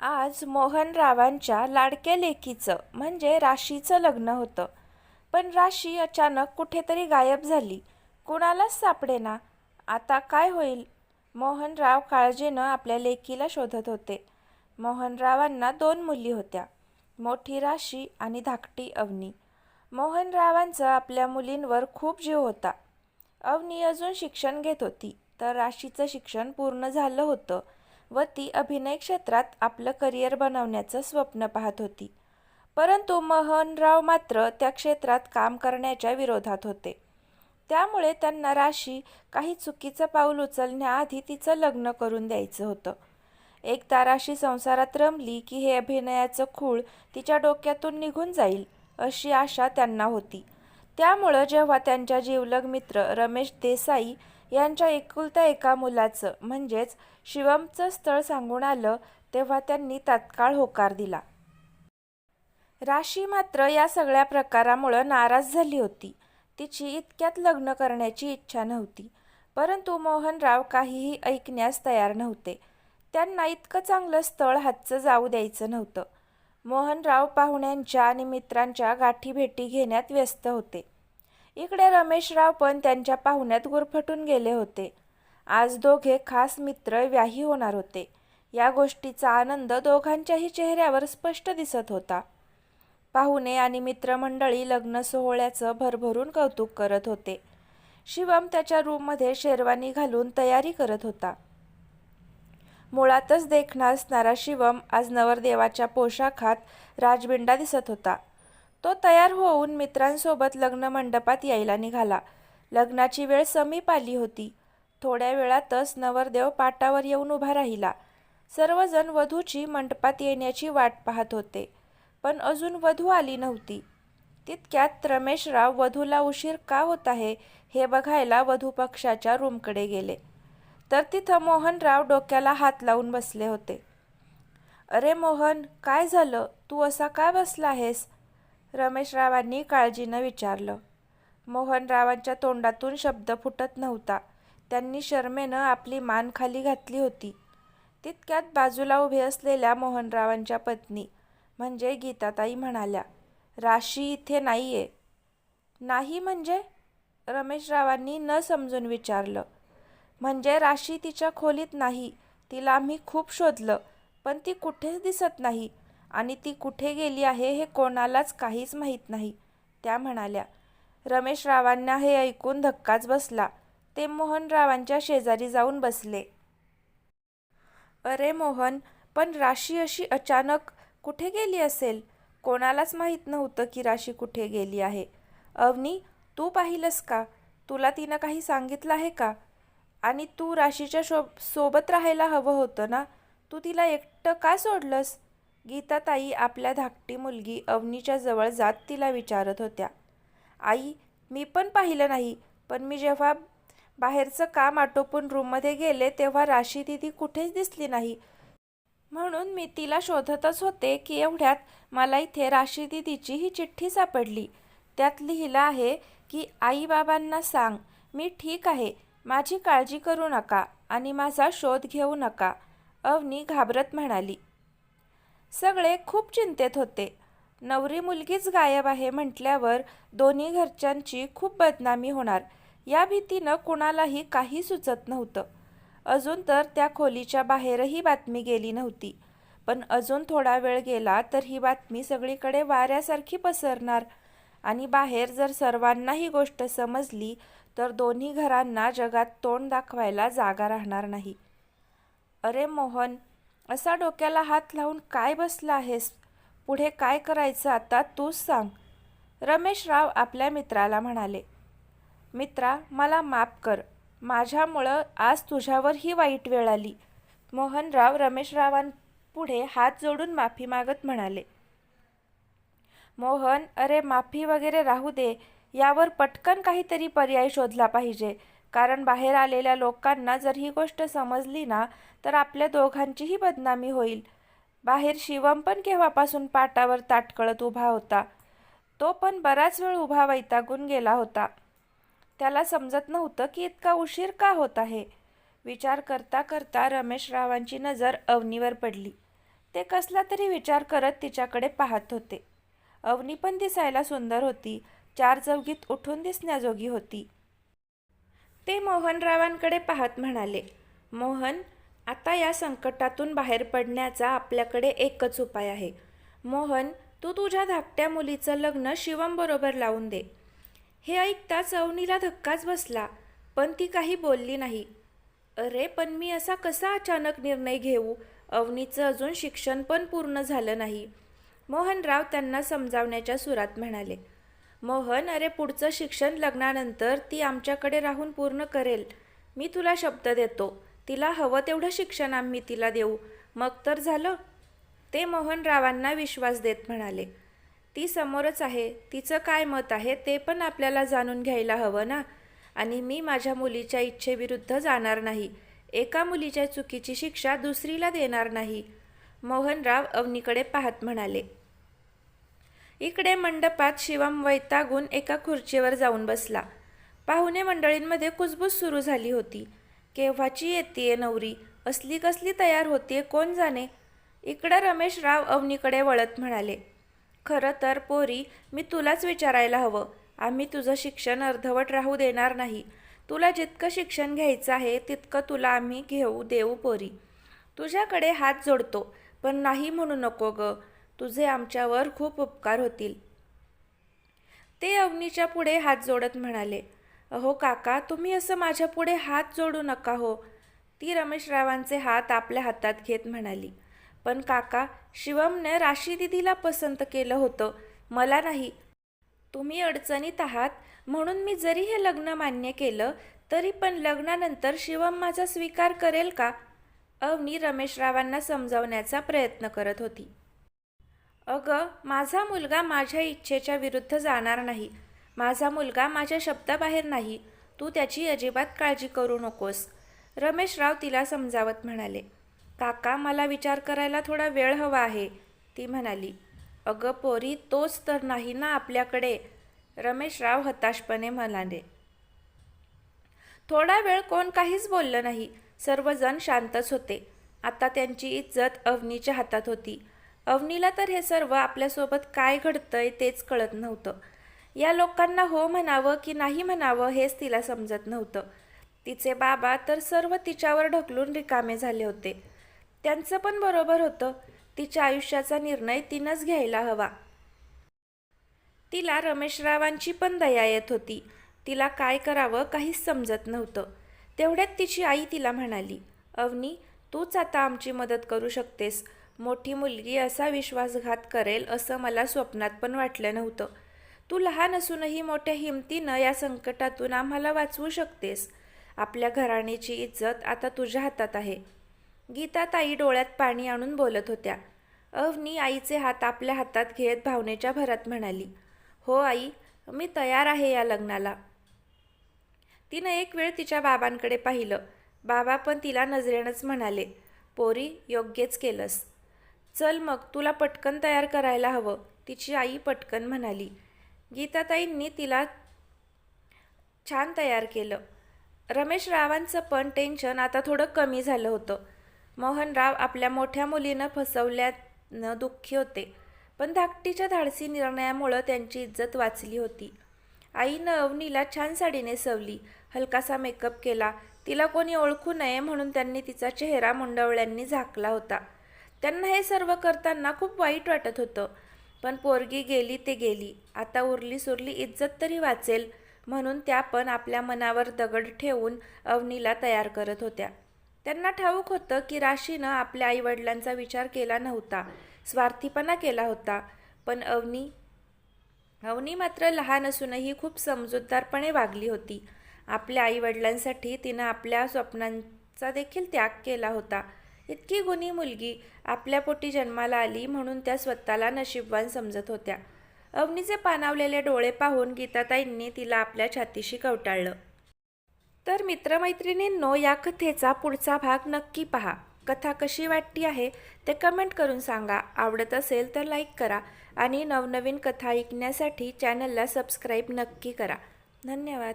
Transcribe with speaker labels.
Speaker 1: आज मोहनरावांच्या लाडक्या लेकीचं म्हणजे राशीचं लग्न होतं. पण राशी अचानक कुठेतरी गायब झाली. कुणालाच सापडेना. आता काय होईल? मोहनराव काळजीनं आपल्या लेकीला शोधत होते. मोहनरावांना दोन मुली होत्या मोठी राशी आणि धाकटी अवनी. मोहनरावांचा आपल्या मुलींवर खूप जीव होता. अवनी अजून शिक्षण घेत होती तर राशीचं शिक्षण पूर्ण झालं होतं. व ती अभिनय क्षेत्रात आपलं करिअर बनवण्याचं स्वप्न पाहत होती. परंतु मोहनराव मात्र त्या क्षेत्रात काम करण्याच्या विरोधात होते. त्यामुळे त्यांना राशी काही चुकीचं पाऊल उचलण्याआधी तिचं लग्न करून द्यायचं होतं. एकदा राशी संसारात रमली की हे अभिनयाचं खूळ तिच्या डोक्यातून निघून जाईल अशी आशा त्यांना होती. त्यामुळं जेव्हा त्यांच्या जीवलग मित्र रमेश देसाई यांच्या एकुलत्या एका मुलाचं म्हणजेच शिवमचं स्थळ सांगून आलं तेव्हा त्यांनी तात्काळ होकार दिला. राशी मात्र या सगळ्या प्रकारामुळं नाराज झाली होती. तिची इतक्यात लग्न करण्याची इच्छा नव्हती. परंतु मोहनराव काहीही ऐकण्यास तयार नव्हते. त्यांना इतकं चांगलं स्थळ हातचं जाऊ द्यायचं नव्हतं. मोहनराव पाहुण्यांच्या आणि मित्रांच्या गाठीभेटी घेण्यात व्यस्त होते. इकडे रमेशराव पण त्यांच्या पाहुण्यात गुरफटून गेले होते. आज दोघे खास मित्र व्याही होणार होते. या गोष्टीचा आनंद दोघांच्याही चेहऱ्यावर स्पष्ट दिसत होता. पाहुणे आणि मित्रमंडळी लग्न सोहळ्याचं भरभरून कौतुक करत होते. शिवम त्याच्या रूममध्ये शेरवानी घालून तयारी करत होता. मुळातच देखणा असणारा शिवम आज नवरदेवाच्या पोशाखात राजबिंडा दिसत होता. तो तयार होऊन मित्रांसोबत लग्न मंडपात यायला निघाला. लग्नाची वेळ समीप आली होती. थोड्या वेळातच नवरदेव पाटावर येऊन उभा राहिला. सर्वजण वधूची मंडपात येण्याची वाट पाहत होते पण अजून वधू आली नव्हती. तितक्यात रमेशराव वधूला उशीर का होत आहे? हे बघायला वधू पक्षाच्या रूमकडे गेले. तर तिथं मोहनराव डोक्याला हात लावून बसले होते. अरे मोहन काय झालं? तू असा का बसला आहेस? रमेशरावांनी काळजीनं विचारलं. मोहनरावांच्या तोंडातून शब्द फुटत नव्हता. त्यांनी शर्मेनं आपली मान खाली घातली होती. तितक्यात बाजूला उभे असलेल्या मोहनरावांच्या पत्नी म्हणजे गीताताई म्हणाल्या राशी इथे नाही आहे नाही म्हणजे? रमेशरावांनी न समजून विचारलं. म्हणजे राशी तिच्या खोलीत नाही तिला आम्ही खूप शोधलं पण ती कुठेच दिसत नाही आणि ती कुठे गेली आहे हे कोणालाच काहीच माहीत नाही. त्या म्हणाल्या रमेशरावांना हे ऐकून धक्काच बसला. ते मोहनरावांच्या शेजारी जाऊन बसले. अरे मोहन पण राशी अशी अचानक कुठे गेली असेल? कोणालाच माहीत नव्हतं की राशी कुठे गेली आहे. अवनी तू पाहिलंस का? तुला तिनं काही सांगितलं आहे का? आणि तू राशीच्या शो सोबत राहायला हवं होतं ना? तू तिला एकटं का सोडलंस? गीताताई आपल्या धाकटी मुलगी अवनीच्या जवळ जात तिला विचारत होत्या. आई मी पण पाहिलं नाही पण मी जेव्हा बाहेरचं काम आटोपून रूममध्ये गेले तेव्हा राशी दिदी कुठेच दिसली नाही. म्हणून मी तिला शोधतच होते की एवढ्यात मला इथे राशी दिदीची ही चिठ्ठी सापडली. त्यात लिहिलं आहे की आईबाबांना सांग मी ठीक आहे माझी काळजी करू नका आणि माझा शोध घेऊ नका अवनी घाबरत म्हणाली. सगळे खूप चिंतेत होते. नवरी मुलगीच गायब आहे म्हटल्यावर दोन्ही घरच्यांची खूप बदनामी होणार. या भीतीनं कुणालाही काही सुचत नव्हतं. अजून तर त्या खोलीच्या बाहेरही बातमी गेली नव्हती. पण अजून थोडा वेळ गेला तर ही बातमी सगळीकडे वाऱ्यासारखी पसरणार. आणि बाहेर जर सर्वांना ही गोष्ट समजली तर दोन्ही घरांना जगात तोंड दाखवायला जागा राहणार नाही. अरे मोहन असा डोक्याला हात लावून काय बसला आहेस? पुढे काय करायचं आता तूच सांग. रमेशराव आपल्या मित्राला म्हणाले मित्रा मला माफ कर. माझ्यामुळं आज तुझ्यावर ही वाईट वेळ आली. मोहनराव रमेशरावांपुढे हात जोडून माफी मागत म्हणाले मोहन अरे माफी वगैरे राहू दे. यावर पटकन काहीतरी पर्याय शोधला पाहिजे. कारण बाहेर आलेल्या लोकांना जर ही गोष्ट समजली ना तर आपल्या दोघांचीही बदनामी होईल. बाहेर शिवम पण केव्हापासून पाटावर ताटकळत उभा होता तो पण बराच वेळ उभा वैतागून गेला होता. त्याला समजत नव्हतं की इतका उशीर का होत आहे. विचार करता करता रमेशरावांची नजर अवनीवर पडली. ते कसला तरी विचार करत तिच्याकडे पाहत होते. अवनी पण दिसायला सुंदर होती. चार चौघीत उठून दिसण्याजोगी होती. ते मोहनरावांकडे पाहत म्हणाले मोहन आता या संकटातून बाहेर पडण्याचा आपल्याकडे एकच उपाय आहे. मोहन तू तुझ्या धाकट्या मुलीचं लग्न शिवमबरोबर लावून दे हे ऐकताच अवनीला धक्काच बसला पण ती काही बोलली नाही. अरे पण मी असा कसा अचानक निर्णय घेऊ? अवनीचं अजून शिक्षण पण पूर्ण झालं नाही मोहनराव त्यांना समजावण्याच्या सुरात म्हणाले मोहन अरे पुढचं शिक्षण लग्नानंतर ती आमच्याकडे राहून पूर्ण करेल. मी तुला शब्द देतो. तिला हवं तेवढं शिक्षण आम्ही तिला देऊ. मग तर झालं. ते मोहनरावांना विश्वास देत म्हणाले. ती समोरच आहे. तिचं काय मत आहे ते पण आपल्याला जाणून घ्यायला हवं ना? आणि मी माझ्या मुलीच्या इच्छेविरुद्ध जाणार नाही. एका मुलीच्या चुकीची शिक्षा दुसरीला देणार नाही. मोहनराव अवनीकडे पाहत म्हणाले. इकडे मंडपात शिवम वैतागून एका खुर्चीवर जाऊन बसला. पाहुणे मंडळींमध्ये कुजबूज सुरू झाली होती. केव्हाची येते नवरी? असली कसली तयार होतीये? कोण जाणे? इकडं रमेशराव अवनीकडे वळत म्हणाले खरं तर पोरी मी तुलाच विचारायला हवं. आम्ही तुझं शिक्षण अर्धवट राहू देणार नाही. तुला जितकं शिक्षण घ्यायचं आहे तितकं तुला आम्ही घेऊ देऊ पोरी. तुझ्याकडे हात जोडतो पण नाही म्हणू नको ग. तुझे आमच्यावर खूप उपकार होतील. ते अवनीच्या पुढे हात जोडत म्हणाले अहो काका तुम्ही असं माझ्या पुढे हात जोडू नका हो. ती रमेशरावांचे हात आपल्या हातात घेत म्हणाली पण काका शिवमने राशी दिदीला पसंत केलं होतं. मला नाही. तुम्ही अडचणीत आहात. म्हणून मी जरी हे लग्न मान्य केलं तरी पण लग्नानंतर शिवम माझा स्वीकार करेल का? अवनी रमेशरावांना समजावण्याचा प्रयत्न करत होती. अगं माझा मुलगा माझ्या इच्छेच्या विरुद्ध जाणार नाही. माझा मुलगा माझ्या शब्दाबाहेर नाही. तू त्याची अजिबात काळजी करू नकोस. रमेशराव तिला समजावत म्हणाले काका मला विचार करायला थोडा वेळ हवा आहे. ती म्हणाली अगं पोरी तोच तर नाही ना आपल्याकडे. रमेशराव हताशपणे म्हणाले थोडा वेळ कोण काहीच बोललं नाही. सर्वजण शांतच होते. आता त्यांची इज्जत अवनीच्या हातात होती. अवनीला तर हे सर्व आपल्यासोबत काय घडतंय तेच कळत नव्हतं. या लोकांना हो म्हणावं की नाही म्हणावं हेच तिला समजत नव्हतं. तिचे बाबा तर सर्व तिच्यावर ढकलून रिकामे झाले होते. त्यांचं पण बरोबर होतं. तिच्या आयुष्याचा निर्णय तिनंच घ्यायला हवा. तिला रमेशरावांची पण दया येत होती. तिला काय करावं काहीच समजत नव्हतं. तेवढ्यात तिची आई तिला म्हणाली अवनी तूच आता आमची मदत करू शकतेस. मोठी मुलगी असा विश्वासघात करेल असं मला स्वप्नात पण वाटलं नव्हतं. तू लहान असूनही मोठ्या हिमतीनं या संकटातून आम्हाला वाचवू शकतेस. आपल्या घराण्याची इज्जत आता तुझ्या हातात आहे. गीता ताई डोळ्यात पाणी आणून बोलत होत्या. अवनी आईचे हात आपल्या हातात घेत भावनेच्या भरात म्हणाली. हो आई मी तयार आहे या लग्नाला. तिनं एक वेळ तिच्या बाबांकडे पाहिलं. बाबा पण तिला नजरेनंच म्हणाले पोरी योग्यच केलंस. चल मग तुला पटकन तयार करायला हवं तिची आई पटकन म्हणाली. गीताताईंनी तिला छान तयार केलं. रमेश रावांचं पण टेन्शन आता थोडं कमी झालं होतं. मोहनराव आपल्या मोठ्या मुलीनं फसवल्यानं दुःखी होते पण धाकटीच्या धाडसी निर्णयामुळं त्यांची इज्जत वाचली होती. आईनं अवनीला छान साडी नेसवली हलकासा मेकअप केला तिला कोणी ओळखू नये म्हणून त्यांनी तिचा चेहरा मुंडवळ्यांनी झाकला होता. त्यांना हे सर्व करताना खूप वाईट वाटत होतं. पण पोरगी गेली ते गेली. आता उरली सुरली इज्जत तरी वाचेल म्हणून त्या पण आपल्या मनावर दगड ठेवून अवनीला तयार करत होत्या. त्यांना ठाऊक होतं की राशीनं आपल्या आईवडिलांचा विचार केला नव्हता. स्वार्थीपणा केला होता. पण अवनी अवनी मात्र लहान असूनही खूप समजूतदारपणे वागली होती. आपल्या आईवडिलांसाठी तिनं आपल्या स्वप्नांचा देखील त्याग केला होता. इतकी गुणी मुलगी आपल्या पोटी जन्माला आली म्हणून त्या स्वतःला नशीबवान समजत होत्या. अवनीचे पानावलेले डोळे पाहून गीताताईंनी तिला आपल्या छातीशी कवटाळलं. तर मित्रमैत्रिणींनो या कथेचा पुढचा भाग नक्की पहा. कथा कशी वाटली आहे ते कमेंट करून सांगा. आवडत असेल तर लाईक करा आणि नवनवीन कथा ऐकण्यासाठी चॅनलला सबस्क्राईब नक्की करा. धन्यवाद.